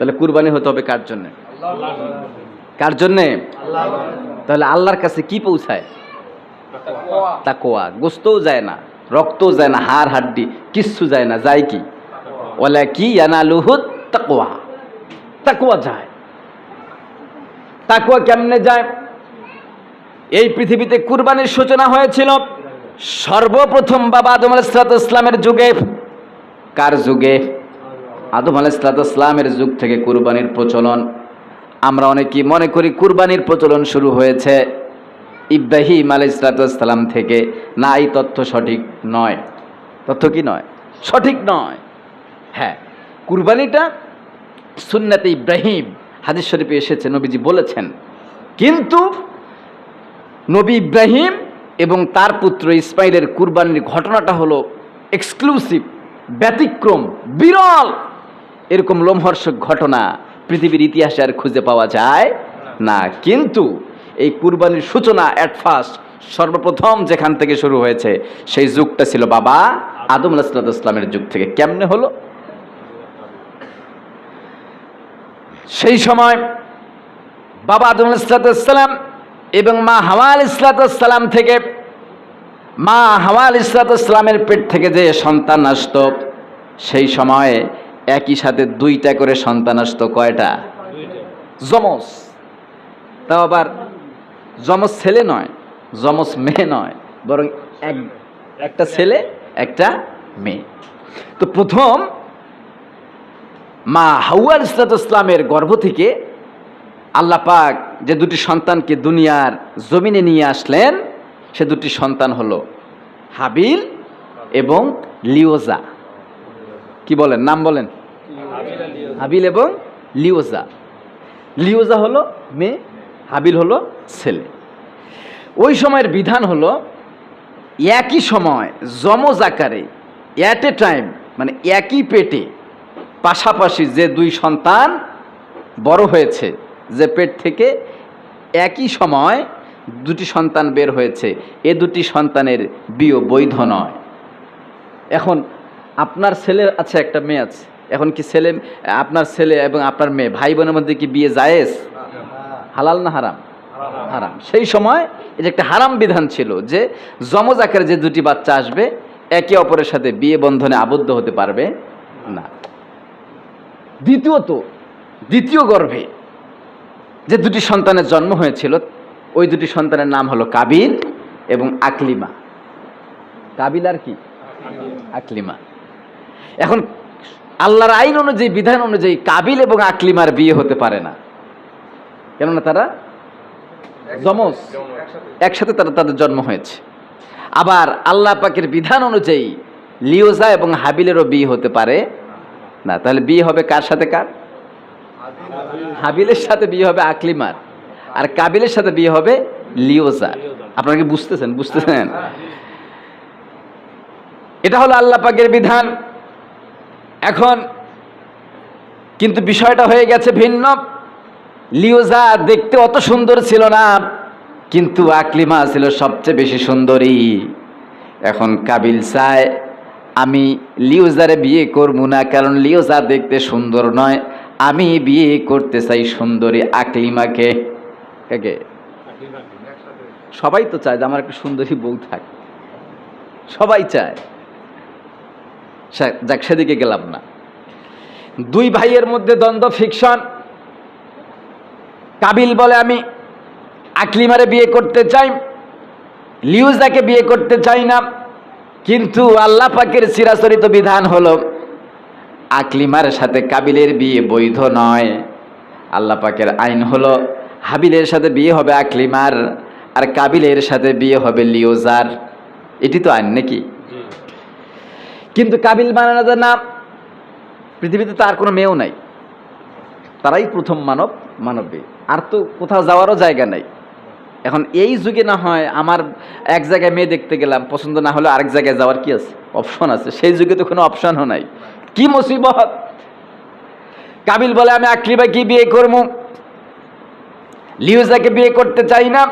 তাহলে কুরবানি হতে হবে কার জন্য? কার জন্যে? তাহলে আল্লাহর কাছে কি পৌঁছায়? তা তাকোয়া গোস্তও যায় না, রক্তও যায় না, হাড় হাড্ডি, কিচ্ছু যায় না, যায় কি? ওলা কি ইয়ানালুহুত তাকোয়া তাকোয়া যায়। তাকোয়া কেমনে যায়? এই পৃথিবীতে কুরবানির সূচনা হয়েছিল সর্বপ্রথম বাবা আদম আলাইসালাত ইসলামের যুগে। কার যুগে? আদম আলাইসালাত ইসলামের যুগ থেকে কুরবানির প্রচলন। আমরা অনেকেই মনে করি কুরবানির প্রচলন শুরু হয়েছে ইব্রাহিম আলাইসালাতাম থেকে। না, এই তথ্য সঠিক নয়। তথ্য কি নয়? সঠিক নয়। হ্যাঁ কুরবানিটা সুন্নাতে ইব্রাহিম হাদিস শরীফে এসেছে, নবীজি বলেছেন। কিন্তু নবী ইব্রাহিম এবং তার পুত্র ইসমাইলের কুরবানির ঘটনাটা হলো এক্সক্লুসিভ ব্যতিক্রম, বিরল। এরকম লোমহর্ষক ঘটনা পৃথিবীর ইতিহাসে আর খুঁজে পাওয়া যায় না। কিন্তু এই কুরবানির সূচনা অ্যাট ফার্স্ট সর্বপ্রথম যেখান থেকে শুরু হয়েছে, সেই যুগটা ছিল বাবা আদম আলাহিসাল্লাতু ইসলামের যুগ থেকে। কেমনে হলো? সেই সময় বাবা আদম আলাহিসাল্লাম এবং মা হাওয়া আলাইসালাম থেকে মা হাওয়া আলাইসালামের পেট থেকে যে সন্তান আসত, সেই সময়ে একই সাথে দুইটা করে সন্তান আসতো কয়টা? যমজ। তাও আবার যমজ ছেলে নয়, যমজ মেয়ে নয়, বরং এক, একটা ছেলে, একটা মেয়ে। তো প্রথম মা হাওয়া ইসলামের গর্ভ থেকে আল্লাহ পাক যে দুটি সন্তানকে দুনিয়ার জমিনে নিয়ে আসলেন, সে দুটি সন্তান হলো হাবিল এবং লিওজা। কি বলেন? নাম বলেন। হাবিল এবং লিওজা। লিওজা হলো মেয়ে, হাবিল হলো ছেলে। ওই সময়ের বিধান হলো একই সময় যমজ আকারে অ্যাট এ টাইম মানে একই পেটে, পাশাপাশি যে দুই সন্তান বড় হয়েছে, যে পেট থেকে একই সময় দুটি সন্তান বের হয়েছে, এ দুটি সন্তানের বিয়ে বৈধ নয়। এখন আপনার ছেলে আছে একটা মেয়ে আছে। এখন কি ছেলে, আপনার ছেলে এবং আপনার মেয়ে ভাই বোনের মধ্যে কি বিয়ে জায়েজ? হালাল না হারাম? হারাম। সেই সময় এটা একটা হারাম বিধান ছিল যে যমজ আকারে যে দুটি বাচ্চা আসবে, একে অপরের সাথে বিয়ে বন্ধনে আবদ্ধ হতে পারবে না। দ্বিতীয়ত, দ্বিতীয় গর্ভে যে দুটি সন্তানের জন্ম হয়েছিল, ওই দুটি সন্তানের নাম হলো কাবিল এবং আকলিমা। কাবিল আর কি? আকলিমা। এখন আল্লাহর আইন অনুযায়ী, বিধান অনুযায়ী কাবিল এবং আকলিমার বিয়ে হতে পারে না। কেননা তারা যমজ একসাথে তারা তাদের জন্ম হয়েছে। আবার আল্লাহ পাকের বিধান অনুযায়ী লিওজা এবং হাবিলেরও বিয়ে হতে পারে না। তাহলে বিয়ে হবে কার সাথে কার? হাবিলের সাথে বিয়ে হবে আকলিমার। আর কাবিলের সাথে বিয়ে হবে লিওজার। আপনারা কি বুঝতেছেন? বুঝতেছেন? এটা হলো আল্লাহ পাকের বিধান। এখন কিন্তু বিষয়টা হয়ে গেছে ভিন্ন। লিওজা দেখতে অত সুন্দর ছিল না, কিন্তু আকলিমা ছিল সবচেয়ে বেশি সুন্দরী। এখন কাবিল চায়, আমি লিওজারে বিয়ে করব না, কারণ লিওজা দেখতে সুন্দর নয়। আমি বিয়ে করতে চাই সুন্দরী আকলিমাকে। সবাই তো চায় যে আমার একটা সুন্দরী বউ থাক। সবাই চায়। যাক সেদিকে গেলাম না। দুই ভাইয়ের মধ্যে দ্বন্দ্ব ফিকশন কাবিল বলে, আমি আকলিমারে বিয়ে করতে চাই, লিউজাকে বিয়ে করতে চাই না, কিন্তু আল্লাহ পাকের চিরাচরিত বিধান হলো, আকলিমার সাথে কাবিলের বিয়ে বৈধ নয়। আল্লাহ পাকের আইন হলো, হাবিলের সাথে বিয়ে হবে আকলিমার, আর কাবিলের সাথে বিয়ে হবে লিওজার এটি তো আইন নাকি? কিন্তু কাবিল বানানো যায় না পৃথিবীতে তার কোনো মেয়েও নাই। তারাই প্রথম মানব, মানবী। আর তো কোথাও যাওয়ারও জায়গা নাই। এখন এই যুগে না হয় আমার এক জায়গায় মেয়ে দেখতে গেলাম, পছন্দ না হলে আরেক জায়গায় যাওয়ার কি আছে? অপশন আছে। সেই যুগে তো কোনো অপশনও নাই। কি মুসিবত? কাবিল বলে, আমি আকলিবাকে বিয়ে করব। লিউজাকে বিয়ে করতে চাই না।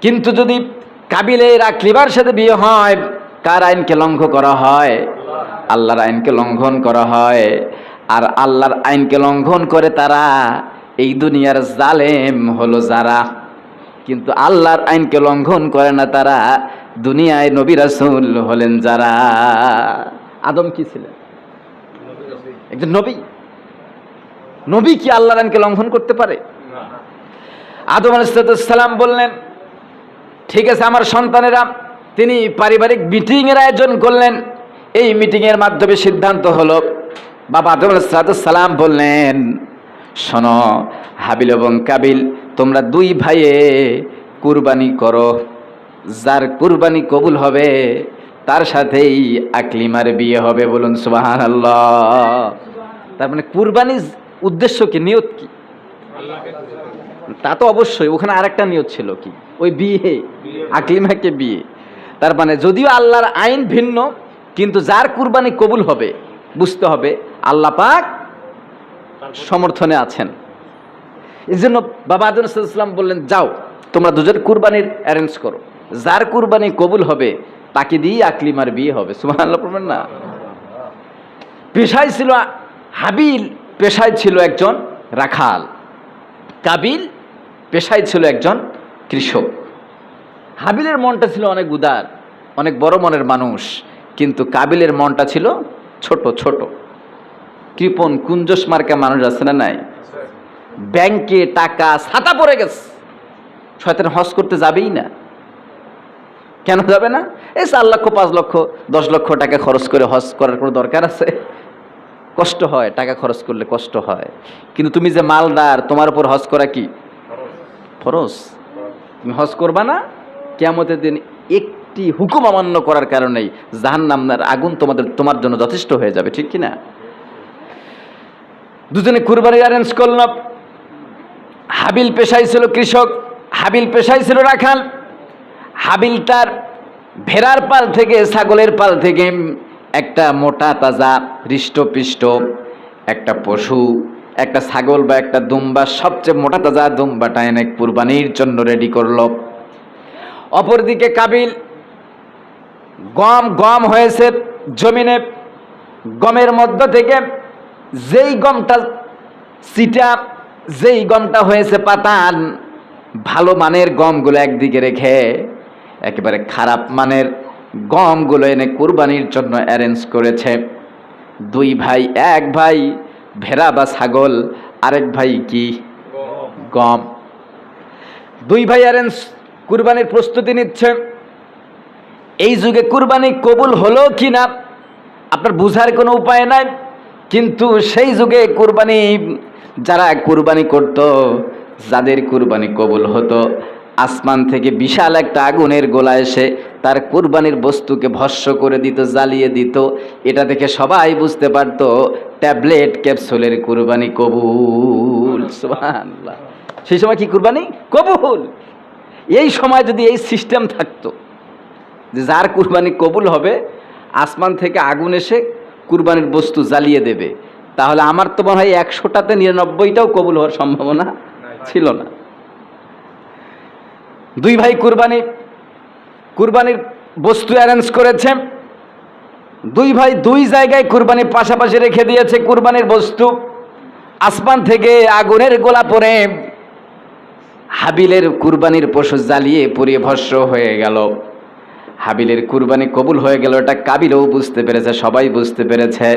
কিন্তু যদি কাবিলের আকলিবার সাথে বিয়ে হয় কার আইনকে লঙ্ঘন করা হয়? আল্লাহর আইনকে লঙ্ঘন করা হয়। আর আল্লাহর আইনকে লঙ্ঘন করে তারা এই দুনিয়ার জালেম হলো যারা। কিন্তু আল্লাহর আইনকে লঙ্ঘন করে না তারা দুনিয়ায় নবী রাসূল হলেন যারা। আদম কি ছিলেন? একজন নবী। নবী কি আল্লাহর আইনকে লঙ্ঘন করতে পারে? আদম আলাইসালাম বললেন ঠিক আছে আমার সন্তানেরা তিনি পারিবারিক মিটিংয়ের আয়োজন করলেন। এই মিটিংয়ের মাধ্যমে সিদ্ধান্ত হলো, বাবা আদম সালাম বললেন, শোনো, হাবিল এবং কাবিল, তোমরা দুই ভাইয়ে কুরবানি করো। যার কুরবানি কবুল হবে, তার সাথেই আকলিমার বিয়ে হবে। বলুন সুবাহান আল্লাহ তার মানে কুরবানির উদ্দেশ্য কি, নিয়ত কি? তা তো অবশ্যই, ওখানে আরেকটা নিয়ত ছিল কি? ওই বিয়ে, আকলিমাকে বিয়ে। তার মানে যদিও আল্লাহর আইন ভিন্ন, কিন্তু যার কুরবানি কবুল হবে, বুঝতে হবে, আল্লাহ পাক সমর্থনে আছেন। এই জন্য বাবা আদম ইসলাম বললেন, যাও, তোমরা দুজন কুরবানির অ্যারেঞ্জ করো। যার কুরবানি কবুল হবে, তাকে দিয়েই আকলিমার বিয়ে হবে। সুমান আল্লাহ না? পেশায় ছিল হাবিল, পেশায় ছিল একজন রাখাল। কাবিল, পেশায় ছিল একজন কৃষক। হাবিলের মনটা ছিল অনেক উদার অনেক বড় মনের মানুষ কিন্তু কাবিলের মনটা ছিল ছোট ছোট। কৃপন কুঞ্জস মার্কা মানুষ আছে না নাই? ব্যাংকে টাকা ছাতা পড়ে গেছে। শয়তান হজ করতে যাবেই না। কেন যাবে না? এই চার লক্ষ পাঁচ লক্ষ দশ লক্ষ টাকা খরচ করে হজ করার কোনো দরকার আছে? কষ্ট হয় টাকা খরচ করলে কষ্ট হয়। কিন্তু তুমি যে মালদার তোমার উপর হজ করা কি? ফরজ তুমি হজ করবা না? কেমতের দিন একটি হুকুম অমান্য করার কারণেই জাহান্নামনার আগুন তোমাদের, তোমার জন্য যথেষ্ট হয়ে যাবে, ঠিক কি না দুজনে কুরবানি অ্যারেঞ্জ করল হাবিল পেশায় ছিল কৃষক, হাবিল পেশায় ছিল রাখাল। হাবিল তার ভেড়ার পাল থেকে, ছাগলের পাল থেকে একটা মোটা তাজা হৃষ্টপিষ্ট একটা পশু, একটা ছাগল বা একটা দুম্বা, সবচেয়ে মোটা তাজা দুম্বাটা এনে কুরবানির জন্য রেডি করল। অপরদিকে কাবিল গম গম হয়েছে জমিনে। গমের মধ্য থেকে যেই গমটা সিটা যেই গমটা হয়েছে পাতান ভালো মানের গমগুলো একদিকে রেখে একেবারে খারাপ মানের গমগুলো এনে কুরবানির জন্য অ্যারেঞ্জ করেছে। দুই ভাই এক ভাই ভেড়া বা ছাগল আরেক ভাই কি? গম। দুই ভাই অ্যারেঞ্জ কুরবানির প্রস্তুতি নিচ্ছে। এই যুগে কুরবানি কবুল হলো কি না আপনার বুঝার কোনো উপায় নাই। কিন্তু সেই যুগে কুরবানি, যারা কুরবানি করত, যাদের কুরবানি কবুল হতো, আসমান থেকে বিশাল একটা আগুনের গোলা এসে তার কুরবানির বস্তুকে ভস্য করে দিত, জ্বালিয়ে দিত। এটা দেখে সবাই বুঝতে পারত, ট্যাবলেট, ক্যাপসুলের কুরবানি কবুল। সেই সময় কি কুরবানি? কবুল। এই সময় যদি এই সিস্টেম থাকতো, যে যার কুরবানি কবুল হবে, আসমান থেকে আগুন এসে কুরবানির বস্তু জ্বালিয়ে দেবে, তাহলে আমার তো মনে হয় একশোটাতে নিরানব্বইটাও কবুল হওয়ার সম্ভাবনা ছিল না। দুই ভাই কুরবানি, কুরবানির বস্তু অ্যারেঞ্জ করেছে। দুই ভাই দুই জায়গায় কুরবানি পাশাপাশি রেখে দিয়েছে কুরবানির বস্তু। আসমান থেকে আগুনের গোলা পড়ে। হাবিলের কুরবানির পশু জ্বালিয়ে পুড়িয়ে ভস্য হয়ে গেল। হাবিলের কুরবানি কবুল হয়ে গেল এটা কাবিলও বুঝতে পেরেছে, সবাই বুঝতে পেরেছে।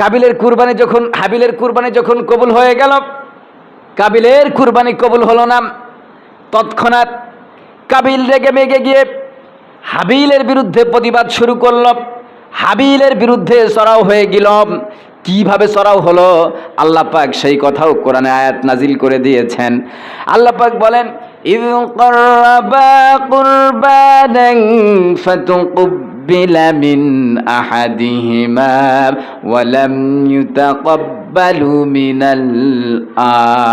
কাবিলের কুরবানি যখন, হাবিলের কুরবানি যখন কবুল হয়ে গেল, কাবিলের কুরবানি কবুল হলো না। তৎক্ষণাৎ কাবিল রেগে মেগে গিয়ে হাবিলের বিরুদ্ধে প্রতিবাদ শুরু করল, হাবিলের বিরুদ্ধে সরাও হয়ে গেল। কিভাবে সরাও হলো আল্লাহ পাক সেই কথাও কোরআনে আয়াত নাজিল করে দিয়েছেন আল্লাহ পাক বলেন إذ قربا قربانا فتقبل من أحدهما ولم يتقبل من الآخر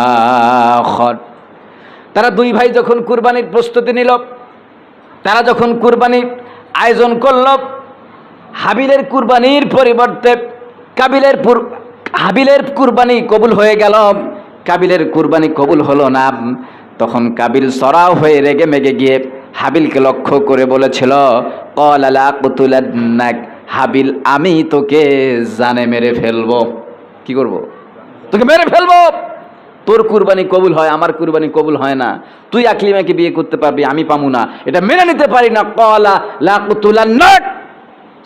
তারা দুই ভাই যখন কুরবানির প্রস্তুতি নিল তারা যখন কুরবানির আয়োজন করল হাবিলের কুরবানির পরিবর্তে কাবিলের হাবিলের কুরবানি কবুল হয়ে গেল। কাবিলের কুরবানি কবুল হলো না। তখন কাবিল সরাও হয়ে রেগে মেগে গিয়ে হাবিলকে লক্ষ্য করে বলেছিল হাবিল, আমি তোকে জানে মেরে ফেলব। কি করব? তোকে মেরে ফেলব? তোর কুরবানি কবুল হয়, আমার কুরবানি কবুল হয় না। তুই আকলিমাকে বিয়ে করতে পারবি, আমি পামু না। এটা মেনে নিতে পারি না। কলা লাকুতুলান্নাক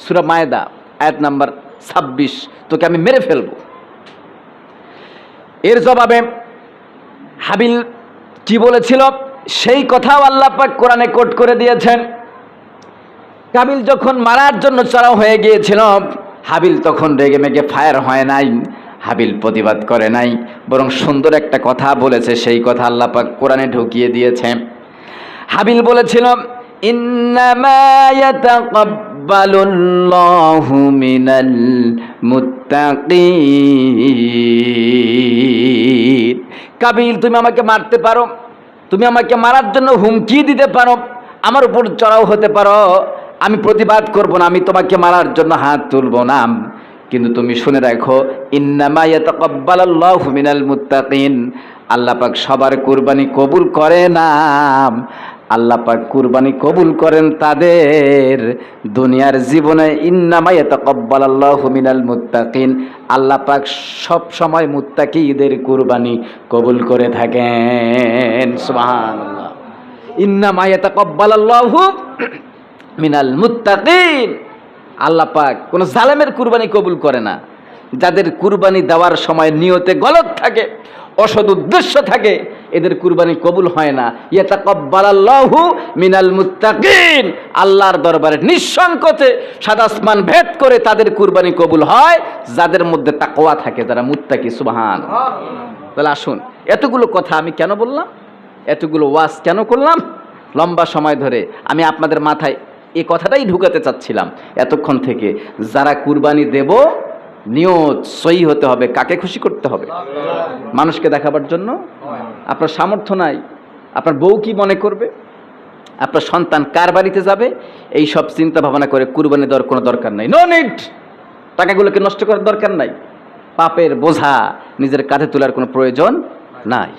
সূরা মায়দা, আয়াত নাম্বার ছাব্বিশ, তোকে আমি মেরে ফেলব। এর জবাবে হাবিল কি বলেছিল? সেই কথাও আল্লাহ পাক কোরআনে কোট করে দিয়েছেন। কাবিল যখন মারার জন্য চড়াও হয়ে গিয়েছিল, হাবিল তখন রেগে মেগে ফায়ার হয় নাই, হাবিল প্রতিবাদ করে নাই, বরং সুন্দর একটা কথা বলেছে, সেই কথা আল্লাহ পাক কোরআনে ঢুকিয়ে দিয়েছে। হাবিল বলেছিল ইয়াতাকাব্বালুল্লাহু মিনাল মুত্তাকিন কাবিল, তুমি আমাকে মারতে পারো। তুমি আমাকে মারার জন্য হুমকি দিতে পারো। আমার উপর চড়াও হতে পারো। আমি প্রতিবাদ করব না, আমি তোমাকে মারার জন্য হাত তুলব না। কিন্তু তুমি শুনে রাখো ইন্নামা ইয়াতাকাব্বালাল্লাহু মিনাল মুত্তাকিন। আল্লাহ পাক সবার কুরবানি কবুল করে না। আল্লাহ পাক কুরবানি কবুল করেন তাদের। দুনিয়ার জীবনে ইন্নামা ইয়াতাকাব্বালাল্লাহু মিনাল মুত্তাকিন। আল্লাহ পাক সব সময় মুত্তাকিদের কুরবানি কবুল করে থাকেন। সুবহানাল্লাহ। ইন্নামা ইয়াতাকাব্বালাল্লাহু মিনাল মুত্তাকিন। আল্লাহ পাক কোন জালেমের কুরবানি কবুল করে না। যাদের কুরবানি দেওয়ার সময় নিয়তে গলত থাকে অসৎ উদ্দেশ্য থাকে এদের কুরবানি কবুল হয় না। ইয়াতাকাব্বালাল্লাহু মিনাল মুত্তাকিন। আল্লাহর দরবারে নিঃসংকোচে সাদাসমান ভেদ করে তাদের কুরবানি কবুল হয়, যাদের মধ্যে তাকওয়া থাকে, যারা মুত্তাকি, সুবহান। তাহলে আসুন, এতগুলো কথা আমি কেন বললাম? এতগুলো ওয়াজ কেন করলাম? লম্বা সময় ধরে আমি আপনাদের মাথায় এই কথাটাই ঢুকাতে চাচ্ছিলাম। এতক্ষণ থেকে যারা কুরবানি দেব, নিয়ত সই হতে হবে, কাকে খুশি করতে হবে? মানুষকে দেখাবার জন্য? আপনার সামর্থ্য নাই, আপনার বউ কি মনে করবে? আপনার সন্তান কার বাড়িতে যাবে? এই সব চিন্তা ভাবনা করে কুরবানি দেওয়ার কোনো দরকার নাই। নো নিড টাকাগুলোকে নষ্ট করার দরকার নাই। পাপের বোঝা নিজের কাঁধে তোলার কোনো প্রয়োজন নাই।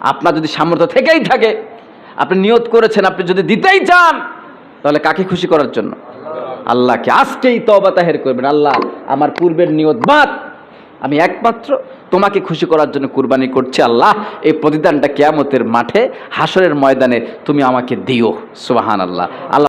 আপনার যদি সামর্থ্য থেকেই থাকে, আপনি নিয়ত করেছেন, আপনি যদি দিতেই চান, তাহলে কাকে খুশি করার জন্য? আল্লাহকে। আজকেই তবা তাহের করবেন। আল্লাহ, আমার পূর্বের নিয়ত বাদ। আমি একমাত্র তোমাকে খুশি করার জন্য কুরবানি করছি আল্লাহ। এই প্রতিদানটা কেয়ামতের মাঠে হাসরের ময়দানে তুমি আমাকে দিও। সুবাহান আল্লাহ আল্লাহ